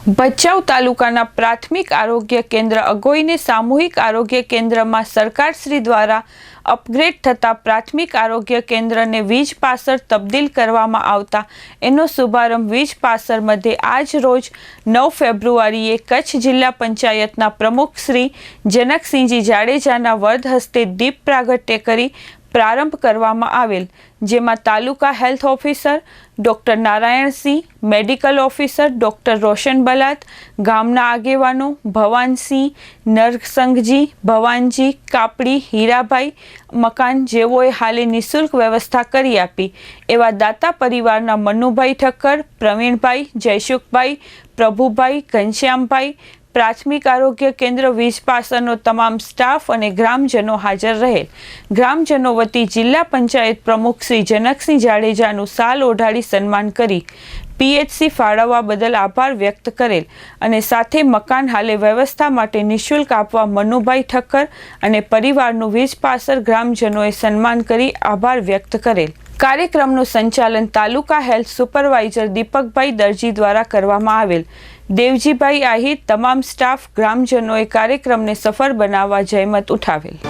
ભચાઉ તાલુકાના પ્રાથમિક આરોગ્ય કેન્દ્ર અગોઈને સામૂહિક આરોગ્ય કેન્દ્રમાં સરકારશ્રી દ્વારા અપગ્રેડ થતા પ્રાથમિક આરોગ્ય કેન્દ્રને વીજ પાસર તબદીલ કરવામાં આવતા. એનો શુભારંભ વીજ પાસર મધ્યે આજ રોજ નવ ફેબ્રુઆરીએ કચ્છ જિલ્લા પંચાયતના પ્રમુખ શ્રી જનકસિંહજી જાડેજાના વરદ હસ્તે દીપ પ્રાગટ્ય કરી પ્રારંભ કરવામાં આવેલ, જેમાં taluka health officer doctor Narayansinh medical officer doctor Roshan Balat, ગામના આગેવાનો ભવાનસિંહ નરસંઘજી ભવાનજી, કાપડી, હીરાભાઈ મકાન જેઓએ હાલે નિઃશુલ્ક વ્યવસ્થા કરી આપી. એવા દાતા પરિવારના મનુભાઈ ઠક્કર, પ્રવીણભાઈ, જયસુખભાઈ, પ્રભુભાઈ, ઘનશ્યામભાઈ પ્રાથમિક આરોગ્ય કેન્દ્ર વીજપાસરનો તમામ સ્ટાફ અને ગ્રામજનો હાજર રહેલ. ગ્રામજનો વતી જિલ્લા પંચાયત પ્રમુખ શ્રી જનકસિંહ જાડેજાનું સાલ ઓઢાડી સન્માન કરી પીએચસી ફાળવવા બદલ આભાર વ્યક્ત કરેલ અને સાથે મકાન હાલે વ્યવસ્થા માટે નિઃશુલ્ક આપવા મનુભાઈ ઠક્કર અને પરિવારનું વીજપાસર ગ્રામજનોએ સન્માન કરી આભાર વ્યક્ત કરેલ. કાર્યક્રમનું સંચાલન તાલુકા હેલ્થ સુપરવાઇઝર દીપકભાઈ દરજી દ્વારા કરવામાં આવેલ. દેવજીભાઈ આહિર, તમામ સ્ટાફ, ગ્રામજનોએ કાર્યક્રમને સફળ બનાવવા જહેમત ઉઠાવેલ.